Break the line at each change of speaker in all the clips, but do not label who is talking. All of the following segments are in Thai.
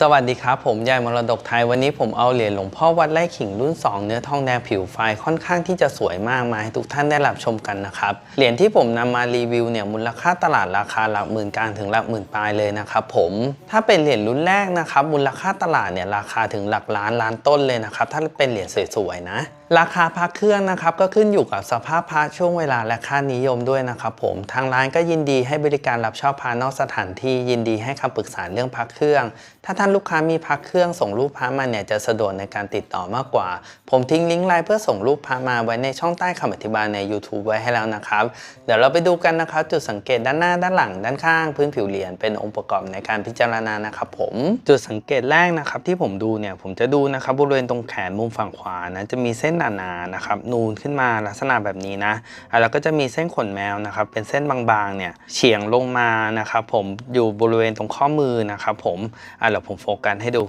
สวัสดีครับ ผมยายมรดกไทยวันนี้ผมเอาเหรียญหลวงพ่อวัดไร่ขิงรุ่น 2 เนื้อทองแดงผิวไฟค่อนข้างที่จะสวยมากมาให้ทุกท่านได้รับชมกันนะครับ เหรียญที่ผมนำมารีวิวเนี่ยมูลค่าตลาดราคาหลักหมื่นกลางถึงหลักหมื่นปลายเลยนะครับผมถ้าเป็นเหรียญรุ่นแรกนะครับมูลค่าตลาดเนี่ยราคาถึงหลักล้านล้านต้นเลยนะครับถ้าเป็นเหรียญสวยๆนะ ราคาพระเครื่องนะครับก็ขึ้นอยู่กับสภาพพระช่วงเวลาและค่านิยมด้วยนะครับผมทางร้านก็ยินดีให้บริการรับเช่าพระนอกสถานที่ยินดีให้คำปรึกษาเรื่องพระเครื่อง ถ้าท่านลูกค้ามีพระเครื่องส่งรูปพระมาเนี่ยจะสะดวกในการติดต่อมากกว่า ผมทิ้งลิงก์ไลน์เพื่อส่งรูปพระมาไว้ในช่องใต้คำอธิบายใน YouTube ไว้ให้แล้วนะครับเดี๋ยวเราไปดูกันนะครับจุดสังเกตด้านหน้าด้านหลังด้านข้างพื้นผิวเหรียญเป็นองค์ประกอบในการพิจารณานะครับผมจุดสังเกตแรกนะครับที่ผมดูเนี่ยผมจะดูนะครับบริเวณตรงแขนมุมฝั่งขวานะจะมีเส้นหนาๆนะครับนูนขึ้นมาลักษณะแบบนี้นะอะแล้วก็จะมีเส้นขนแมวนะครับเป็นเส้นบางๆเนี่ยเฉียงลงมานะครับผมอยู่บริเวณตรงข้อมือนะครับผมอะเดี๋ยวผมโฟกัสให้ดู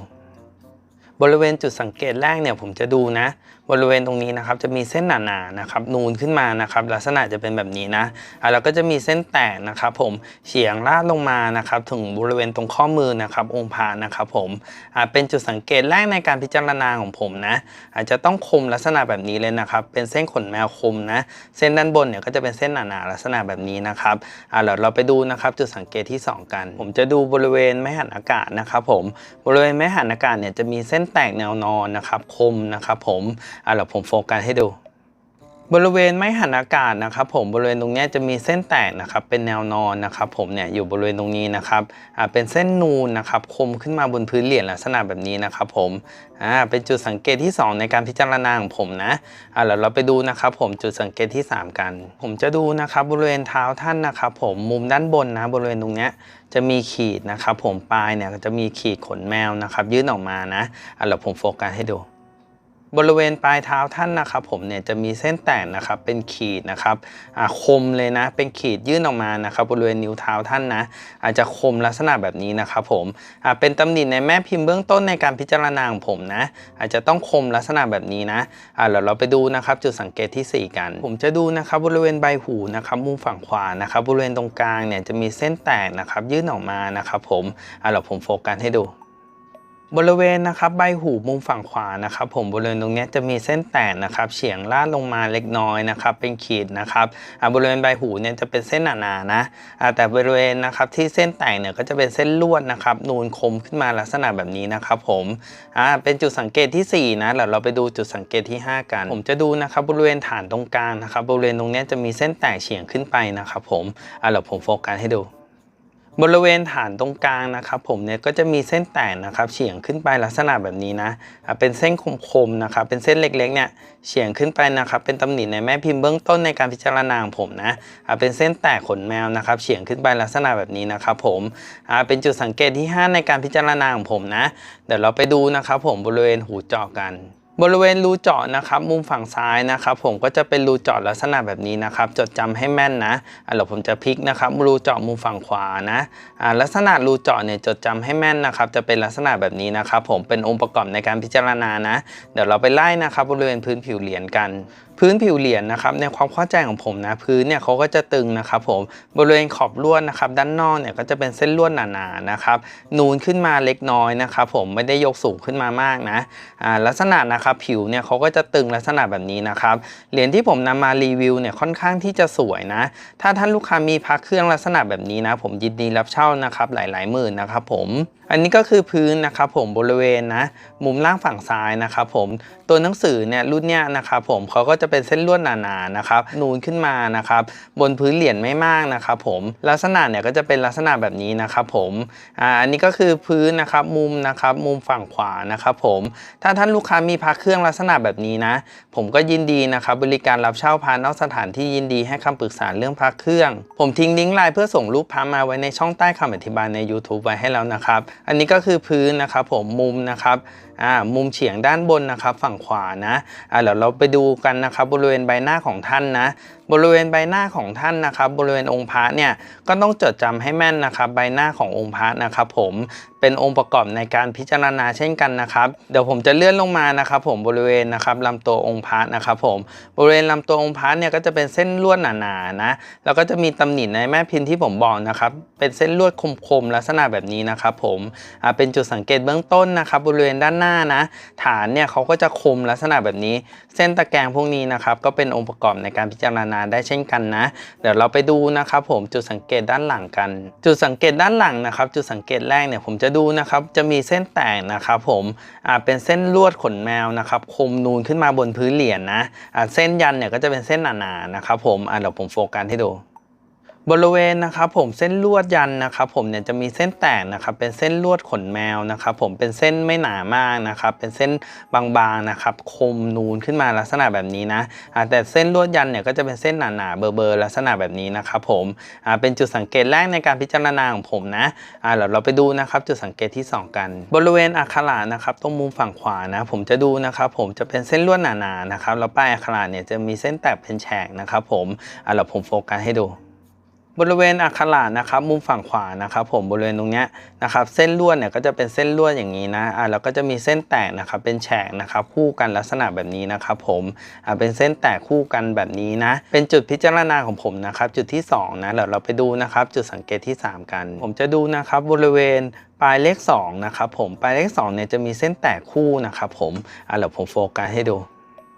บริเวณจุดสังเกตแรกเนี่ยผมจะดูนะบริเวณตรงนี้นะครับจะมีเส้นหนาๆนะครับนูนขึ้นมานะครับลักษณะจะเป็นแบบนี้นะอะแล้วก็จะมีเส้นแตกนะครับผมเฉียงลาดลงมานะครับถึงบริเวณตรงข้อมือนะครับองค์พระนะครับผมอะเป็นจุดสังเกตแรกในการพิจารณาของผมนะอาจจะต้องคมลักษณะแบบนี้เลยนะครับเป็นเส้นขนแมวคมนะเส้นด้านบนเนี่ยก็จะเป็นเส้นหนาๆลักษณะแบบนี้นะครับอะเดี๋ยวเราไปดูนะครับจุดสังเกตที่สองกัน ผมจะดูบริเวณไม้หันอากาศนะครับผมบริเวณไม้หันอากาศเนี่ยจะมีเส้นแตกแนวนอนนะครับคมนะครับผมอะเดี๋ยวผมโฟกัสให้ดู บริเวณไม้หันอากาศนะครับ ผมบริเวณตรงนี้จะมีเส้นแตกนะครับ เป็นแนวนอนนะครับ ผมเนี่ยอยู่บริเวณตรงนี้นะครับอ่าเป็นเส้นนูนนะครับคมขึ้นมาบนพื้นเหรียญลักษณะแบบนี้นะครับ ผมอ่าเป็นจุดสังเกตที่ 2 ในการพิจารณาของผมนะอ่าเดี๋ยวเราไปดูนะครับ ผมจุดสังเกตที่ 3 กัน ผมจะดูนะครับบริเวณเท้าท่านนะครับ ผมมุมด้านบนนะบริเวณตรงเนี้ยจะมีขีดนะครับ ผมปลายเนี่ยก็จะมีขีดขนแมวนะครับ ยื่นออกมานะอ่าเดี๋ยวผมโฟกัสให้ดู บริเวณปลายเท้าท่านนะครับผมเนี่ยจะมีเส้นแตกนะครับเป็นขีดนะครับคมเลยนะเป็นขีดยื่นออกมานะครับบริเวณนิ้วเท้าท่านนะอาจจะคมลักษณะแบบนี้นะครับผมเป็นตำหนิในแม่พิมพ์เบื้องต้นในการพิจารณาของผมนะอาจจะต้องคมลักษณะแบบนี้นะอ่าเดี๋ยวเราไปดูนะครับจุดสังเกตทีสี่ 4 กัน ผมจะดูนะครับบริเวณใบหูนะครับมุมฝั่งขวานะครับบริเวณตรงกลางเนี่ยจะมีเส้นแตกนะครับยื่นออกมานะครับผมอ่าเดี๋ยวผมโฟกัสให้ดู บริเวณนะครับใบหูมุมฝั่งขวานะครับ ผมบริเวณตรงนี้จะมีเส้นแตกนะครับเฉียงลาดลงมาเล็กน้อยนะครับ เป็นขีดนะครับบริเวณใบหูเนี่ยจะเป็นเส้นหนาๆนะแต่บริเวณนะครับที่เส้นแตกเนี่ยก็จะเป็นเส้นลวดนะครับนูนคมขึ้นมาลักษณะแบบนี้นะครับ ผมอ่าเป็นจุดสังเกตที่สี่นะเดี๋ยวเราไปดูจุดสังเกตที่ห้ากัน ผมจะดูนะครับบริเวณฐานตรงกลางนะครับบริเวณตรงนี้จะมีเส้นแตกเฉียงขึ้นไปนะครับ ผมอ่าเดี๋ยวผมโฟกัสให้ดู บริเวณฐานตรงกลางนะครับผมเนี่ยก็จะมีเส้นแตกนะครับเฉียงขึ้นไปลักษณะแบบนี้นะอะเป็นเส้นคมๆนะครับเป็นเส้นเล็กๆเนี่ยเฉียงขึ้นไปนะครับเป็นตำหนิในแม่พิมพ์เบื้องต้นในการพิจารณาของผมนะอะเป็นเส้นแตกขนแมวนะครับเฉียงขึ้นไปลักษณะแบบนี้นะครับผมอะเป็นจุดสังเกตที่ 5 ในการพิจารณาของผมนะเดี๋ยวเราไปดูนะครับผมบริเวณหูเจาะกัน บริเวณรูเจาะนะครับมุมฝั่งซ้ายนะครับผมก็จะเป็นรูเจาะลักษณะแบบนี้นะครับ จดจำให้แม่นนะอะเดี๋ยวผมจะพลิกนะครับรูเจาะมุมฝั่งขวานะอ่าลักษณะรูเจาะเนี่ยจดจำให้แม่นนะครับ จะเป็นลักษณะแบบนี้นะครับ ผมเป็นองค์ประกอบในการพิจารณานะ เดี๋ยวเราไปไล่นะครับบริเวณพื้นผิวเหรียญกันพื้นผิวเหรียญนะครับในความเข้าใจของผมนะพื้นเนี่ยเขาก็จะตึงนะครับผมบริเวณขอบลวดนะครับด้านนอกเนี่ยก็จะเป็นเส้นลวดหนาๆนะครับนูนขึ้นมาเล็กน้อยนะครับผมไม่ได้ยกสูงขึ้นมามากนะอ่าลักษณะนะครับผิวเนี่ยเขาก็จะตึงลักษณะแบบนี้นะครับเหรียญที่ผมนำมารีวิวเนี่ยค่อนข้างที่จะสวยนะถ้าท่านลูกค้ามีพักเครื่องลักษณะแบบนี้นะผมยินดีรับเช่านะครับหลายๆหมื่นนะครับผมอันนี้ก็คือพื้นนะครับผมบริเวณนะมุมล่างฝั่งซ้ายนะครับผมตัวหนังสือเนี่ยรุ่นเนี้ยนะครับผมเขาก็จะเป็นเส้นลวดหนาๆนะครับนูนขึ้นมานะครับบนพื้นเหรียญไม่มากนะครับผมลักษณะเนี่ยก็จะเป็นลักษณะแบบนี้นะครับผมอ่าอันนี้ก็คือพื้นนะครับมุมนะครับมุมฝั่งขวานะครับผมถ้าท่านลูกค้ามีพักเครื่องลักษณะแบบนี้นะผมก็ยินดีนะครับบริการรับเช่าพานอกสถานที่ยินดีให้คำปรึกษาเรื่องพักเครื่อง ผมทิ้งลิงก์ไลน์เพื่อส่งรูปพามาไว้ในช่องใต้คำอธิบายใน YouTube ไว้ให้แล้วนะครับ อันนี้ก็คือพื้นนะครับผมมุมนะครับอ่ามุมเฉียงด้านบนนะครับฝั่งขวานะอ่าเดี๋ยวเราไปดูกันนะครับครับบริเวณใบหน้าของท่านนะบริเวณใบหน้าของท่านนะครับ บริเวณองค์พระเนี่ยก็ต้องจดจำให้แม่นนะครับ ใบหน้าขององค์พระนะครับ ผมเป็นองค์ประกอบในการพิจารณาเช่นกันนะครับ เดี๋ยวผมจะเลื่อนลงมานะครับ ผมบริเวณนะครับลำตัวองค์พระนะครับ ผมบริเวณลำตัวองค์พระเนี่ยก็จะเป็นเส้นลวดหนาๆนะแล้วก็จะมีตำหนิในแม่พิมพ์ที่ผมบอกนะครับ เป็นเส้นลวดคมๆลักษณะแบบนี้นะครับ ผมเป็นจุดสังเกตเบื้องต้นนะครับ บริเวณด้านหน้านะ ฐานเนี่ยเขาก็จะคมลักษณะแบบนี้ เส้นตะแกรงพวกนี้นะครับ ก็เป็นองค์ประกอบในการพิจารณาได้เช่นกันนะ เดี๋ยวเราไปดูนะครับผมจุดสังเกตด้านหลังกัน จุดสังเกตด้านหลังนะครับ จุดสังเกตแรกเนี่ยผมจะดูนะครับจะมีเส้นแตกนะครับผมอ่าเป็นเส้นลวดขนแมวนะครับคมนูนขึ้นมาบนพื้นเหรียญนะอ่าเส้นยันเนี่ยก็จะเป็นเส้นหนาๆนะครับผมอ่าเดี๋ยวผมโฟกัสให้ดู บริเวณนะครับผมเส้นลวดยันนะครับผมเนี่ยจะมีเส้นแตกนะครับเป็นเส้นลวดขนแมวนะครับผมเป็นเส้นไม่หนามากนะครับเป็นเส้นบางๆนะครับคมนูนขึ้นมาลักษณะแบบนี้นะแต่เส้นลวดยันเนี่ยก็จะเป็นเส้นหนาๆเบอร์ๆลักษณะแบบนี้นะครับผมเป็นจุดสังเกตแรกในการพิจารณาของผมนะอ่าเดี๋ยวเราไปดูนะครับจุดสังเกตที่สองกัน บริเวณอักขระนะครับตรงมุมฝั่งขวานะผมจะดูนะครับผมจะเป็นเส้นลวดหนาๆนะครับแล้วป้ายอักขระเนี่ยจะมีเส้นแตกเป็นแฉกนะครับผมอ่าเดี๋ยวผมโฟกัสให้ดู บริเวณอักขระนะครับมุมฝั่งขวานะครับผมบริเวณตรงเนี้ยนะครับเส้นลวดเนี่ยก็จะเป็นเส้นลวดอย่างนี้นะอ่าแล้วก็จะมีเส้นแตกนะครับเป็นแฉกนะครับคู่กันลักษณะแบบนี้นะครับผมอ่าเป็นเส้นแตกคู่กันแบบนี้นะเป็นจุดพิจารณาของผมนะครับจุดที่สองนะเดี๋ยวเราไปดูนะครับจุดสังเกตที่สามกัน ผมจะดูนะครับบริเวณปลายเลขสองนะครับผมปลายเลขสองเนี่ยจะมีเส้นแตกคู่นะครับผมอ่าเดี๋ยวผมโฟกัสให้ดู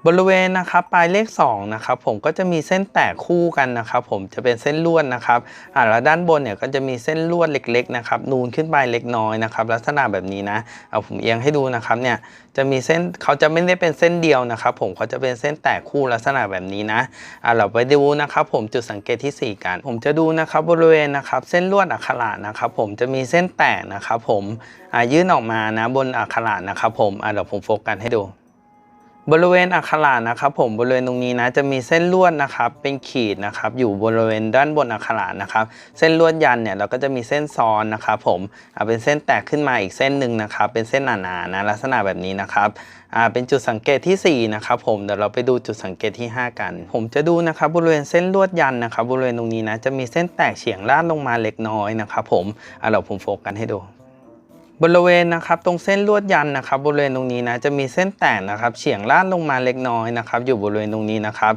บริเวณนะครับปลายเลข2นะครับผมก็จะมีเส้นแตกคู่กันนะครับผมจะเป็นเส้นลวดนะครับอ่าแล้วด้านบนเนี่ยก็จะมีเส้นลวดเล็กๆนะครับนูนขึ้นไปเล็กน้อยนะครับลักษณะแบบนี้นะเอาผมเอียงให้ดูนะครับเนี่ยจะมีเส้นเขาจะไม่ได้เป็นเส้นเดียวนะครับผมเขาจะเป็นเส้นแตกคู่ลักษณะแบบนี้นะอ่าเราไปดูนะครับผมจุดสังเกตที่ 4 กัน ผมจะดูนะครับบริเวณนะครับเส้นลวดอักขระนะครับผมจะมีเส้นแตกนะครับผมอ่ายื่นออกมานะบนอักขระนะครับผมอ่าเดี๋ยวผมโฟกัสให้ดู บริเวณอักขระนะครับ ผมบริเวณตรงนี้นะจะมีเส้นลวดนะครับ เป็นขีดนะครับ อยู่บริเวณด้านบนอักขระนะครับ เส้นลวดยันเนี่ยเราก็จะมีเส้นซ้อนนะครับผมอ่าเป็นเส้นแตกขึ้นมาอีกเส้นหนึ่งนะครับ เป็นเส้นหนาๆนะลักษณะแบบนี้นะครับอ่าเป็นจุดสังเกตที่ 4 นะครับผมเดี๋ยวเราไปดูจุดสังเกตที่ 5 กัน ผมจะดูนะครับบริเวณเส้นลวดยันนะครับบริเวณตรงนี้นะจะมีเส้นแตกเฉียงลาดลงมาเล็กน้อยนะครับผมอ่าเราผมโฟกัสให้ดู บริเวณนะครับตรงเส้นลวดยันนะครับ บริเวณตรงนี้นะจะมีเส้นแตกนะครับ เฉียงลาดลงมาเล็กน้อยนะครับ อยู่บริเวณตรงนี้นะครับ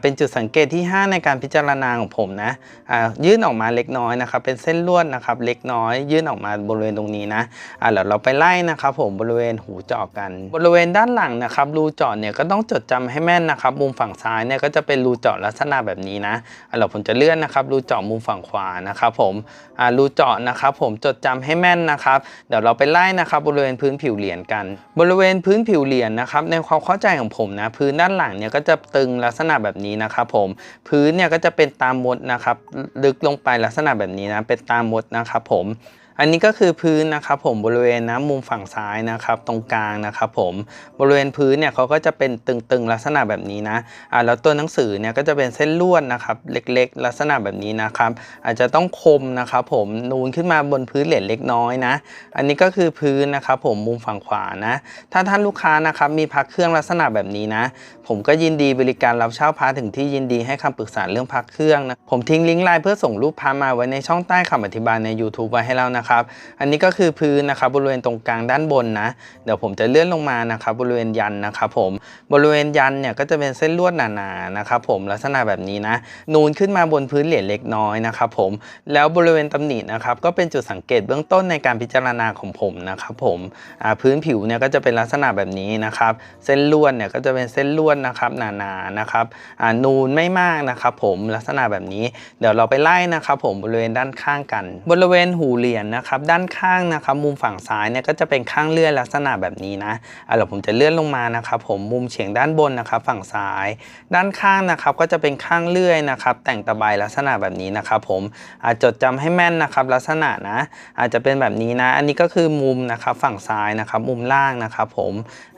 เป็นจุดสังเกตที่ 5 ในการพิจารณาของผมนะอ่ายื่นออกมาเล็กน้อยนะครับ เป็นเส้นลวดนะครับ เล็กน้อย ยื่นออกมาบริเวณตรงนี้นะอ่าเดี๋ยวเราไปไล่นะครับ ผมบริเวณหูเจาะกัน บริเวณด้านหลังนะครับรูเจาะเนี่ยก็ต้องจดจำให้แม่นนะครับ มุมฝั่งซ้ายเนี่ยก็จะเป็นรูเจาะลักษณะแบบนี้นะเดี๋ยวผมจะเลื่อนนะครับรูเจาะมุมฝั่งขวานะครับ ผมอ่ารูเจาะนะครับ ผมจดจำให้แม่นนะครับ เดี๋ยวเราไปไล่นะครับบริเวณพื้นผิวเหรียญกัน บริเวณพื้นผิวเหรียญนะครับในความเข้าใจของผมนะพื้นด้านหลังเนี่ยก็จะตึงลักษณะแบบแบบนี้นะครับผมพื้นเนี่ยก็จะเป็นตามมดนะครับลึกลงไปลักษณะแบบนี้นะเป็นตามมดนะครับผม อันนี้ก็คือพื้นนะครับผมบริเวณนะมุมฝั่งซ้ายนะครับตรงกลางนะครับผมบริเวณพื้นเนี่ยเขาก็จะเป็นตึงๆลักษณะแบบนี้นะอ่าแล้วตัวหนังสือเนี่ยก็จะเป็นเส้นลวดนะครับเล็กๆ ลักษณะแบบนี้นะครับ อาจจะต้องคมนะครับผมนูนขึ้นมาบนพื้นเหรียญเล็กน้อยนะ อันนี้ก็คือพื้นนะครับผมมุมฝั่งขวานะ ถ้าท่านลูกค้านะครับมีพักเครื่องลักษณะแบบนี้นะ ผมก็ยินดีบริการรับเช่าพาถึงที่ยินดีให้คำปรึกษาเรื่องพักเครื่องนะผมทิ้งลิงก์ไลน์เพื่อส่งรูปพามาไว้ในช่องใต้คำอธิบายใน YouTube ไว้ให้แล้วนะครับอันนี้ก็คือพื้นนะครับบริเวณตรงกลางด้านบนนะ เดี๋ยวผมจะเลื่อนลงมานะครับบริเวณยันนะครับผม บริเวณยันเนี่ยก็จะเป็นเส้นลวดหนาๆนะครับผมลักษณะแบบนี้นะ นูนขึ้นมาบนพื้นเหรียญเล็กน้อยนะครับผม แล้วบริเวณตำหนินะครับก็เป็นจุดสังเกตเบื้องต้นในการพิจารณาของผมนะครับผมพื้นผิวเนี่ยก็จะเป็นลักษณะแบบนี้นะครับ เส้นลวดเนี่ยก็จะเป็นเส้นลวดนะครับหนาๆนะครับนูนไม่มากนะครับผมลักษณะแบบนี้ เดี๋ยวเราไปไล่นะครับผมบริเวณด้านข้างกัน บริเวณหูเหรียญนะครับ ด้านข้างนะครับ มุมฝั่งซ้ายเนี่ยก็จะเป็นข้างเลื่อนลักษณะแบบนี้นะอะเดี๋ยวผมจะเลื่อนลงมานะครับผมมุมเฉียงด้านบนนะครับ ฝั่งซ้าย ด้านข้างนะครับก็จะเป็นข้างเลื่อยนะครับ แต่งตะไบลักษณะแบบนี้นะครับผมอาจจดจำให้แม่นนะครับ ลักษณะนะ อาจจะเป็นแบบนี้นะ อันนี้ก็คือมุมนะครับ ฝั่งซ้ายนะครับ มุมล่างนะครับ ผม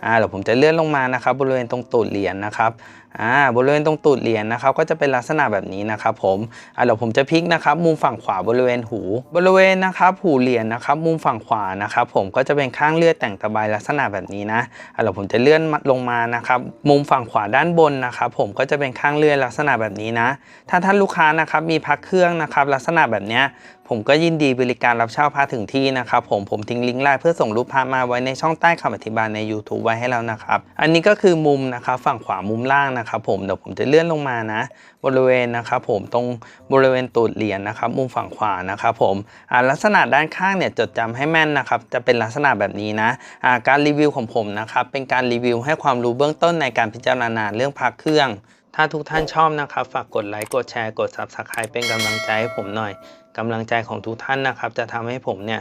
อ่าเดี๋ยวผมจะเลื่อนลงมานะครับ บริเวณตรงตูดเหรียญนะครับอ่าบริเวณตรงตูดเหรียญนะครับก็จะเป็นลักษณะแบบนี้นะครับผมอ่าเดี๋ยวผมจะพลิกนะครับมุมฝั่งขวาบริเวณหู บริเวณนะครับหูเหรียญนะครับมุมฝั่งขวานะครับผมก็จะเป็นข้างเลือดแต่งตะไบลักษณะแบบนี้นะอ่าเดี๋ยวผมจะเลื่อนลงมานะครับมุมฝั่งขวาด้านบนนะครับผมก็จะเป็นข้างเลือดลักษณะแบบนี้นะ ถ้าท่านลูกค้านะครับมีพักเครื่องนะครับลักษณะแบบเนี้ยผมก็ยินดีบริการรับเช่าพระถึงที่นะครับผมผมทิ้งลิงก์ไลน์เพื่อส่งรูปพระมาไว้ในช่องใต้คำอธิบายใน YouTube ไว้ให้แล้วนะครับอันนี้ก็คือมุมนะครับฝั่งขวามุมล่างนะะครับผมเดี๋ยวผมจะเลื่อนลงมานะ บริเวณนะครับผมตรงบริเวณตูดเหรียญนะครับ มุมฝั่งขวานะครับผมอ่าลักษณะด้านข้างเนี่ยจดจำให้แม่นนะครับจะเป็นลักษณะแบบนี้นะอ่าการรีวิวของผมนะครับเป็นการรีวิวให้ความรู้เบื้องต้นในการพิจารณาเรื่องพระเครื่องถ้าทุกท่านชอบนะครับ ฝากกดไลค์ กดแชร์ กด Subscribe เป็นกำลังใจให้ผมหน่อย กำลังใจของทุกท่านนะครับ จะทำให้ผมเนี่ย